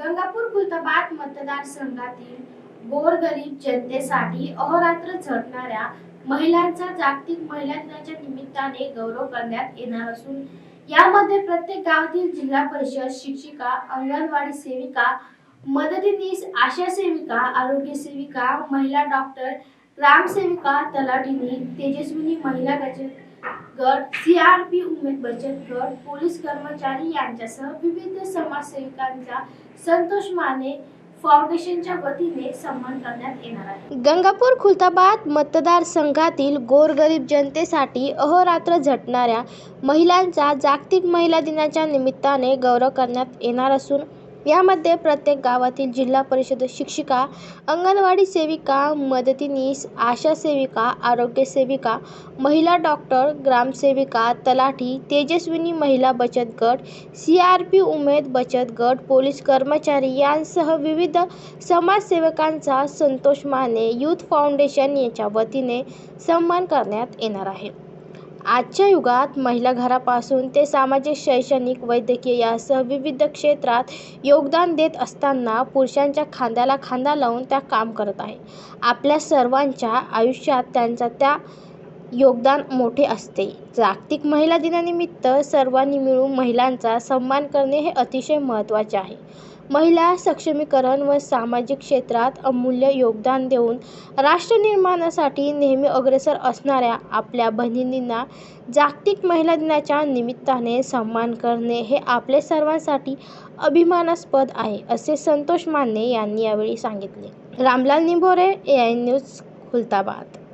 गंगापूर खुलताबाद मतदारसंघातील गोरगरीब जनतेसाठी अहोरात्र झटणाऱ्या महिलांचा जागतिक महिला दिनाच्या निमित्ताने गौरव करण्यात येणार असून यामध्ये प्रत्येक गावातील जिल्हा परिषद शिक्षिका अंगणवाडी सेविका मदतनीस आशा सेविका आरोग्य सेविका महिला डॉक्टर ग्रामसेविका तलाठीनी तेजस्विनी महिला बचत गट सीआरपी उमेद बचत गट पोलीस कर्मचारी यांच्यासह विविध समाजसेविकांचा संतोष माने फाउंडेशनच्या वतीने सन्मान करण्यात येणार आहे. गंगापूर खुलताबाद मतदारसंघातील गोरगरीब जनतेसाठी अहोरात्र झटणाऱ्या महिलांचा जागतिक महिला दिनाच्या निमित्ताने गौरव करण्यात येणार असून यामध्ये प्रत्येक गावातील जिल्हा परिषद शिक्षिका अंगणवाडी सेविका मदतीनीस आशा सेविका आरोग्य सेविका महिला डॉक्टर ग्रामसेविका तलाठी तेजस्विनी महिला बचत गट सी आर पी उमेद बचत गट पोलीस कर्मचारी यांसह विविध समाजसेवकांचा संतोष माने यूथ फाउंडेशन याच्या वतीने सन्मान करण्यात येणार आहे. आजच्या युगात महिला घरापासून ते सामाजिक शैक्षणिक वैद्यकीय यासह विविध क्षेत्रात योगदान देत असताना पुरुषांच्या खांद्याला खांदा लावून त्या काम करत आहे. आपल्या सर्वांच्या आयुष्यात त्यांचा त्या योगदान मोठे असते. जागतिक महिला दिनानिमित्त सर्वांनी मिळून महिलांचा सन्मान करणे हे अतिशय महत्त्वाचे आहे. महिला सक्षमीकरण व सामाजिक क्षेत्रात अमूल्य योगदान देऊन राष्ट्रनिर्माणासाठी नेहमी अग्रेसर असणाऱ्या आपल्या बहिणींना जागतिक महिला दिनाच्या निमित्ताने सन्मान करणे हे आपले सर्वांसाठी अभिमानास्पद आहे असे संतोष माने यांनी यावेळी सांगितले. Ramlal Nimbhore A I news Khultabad.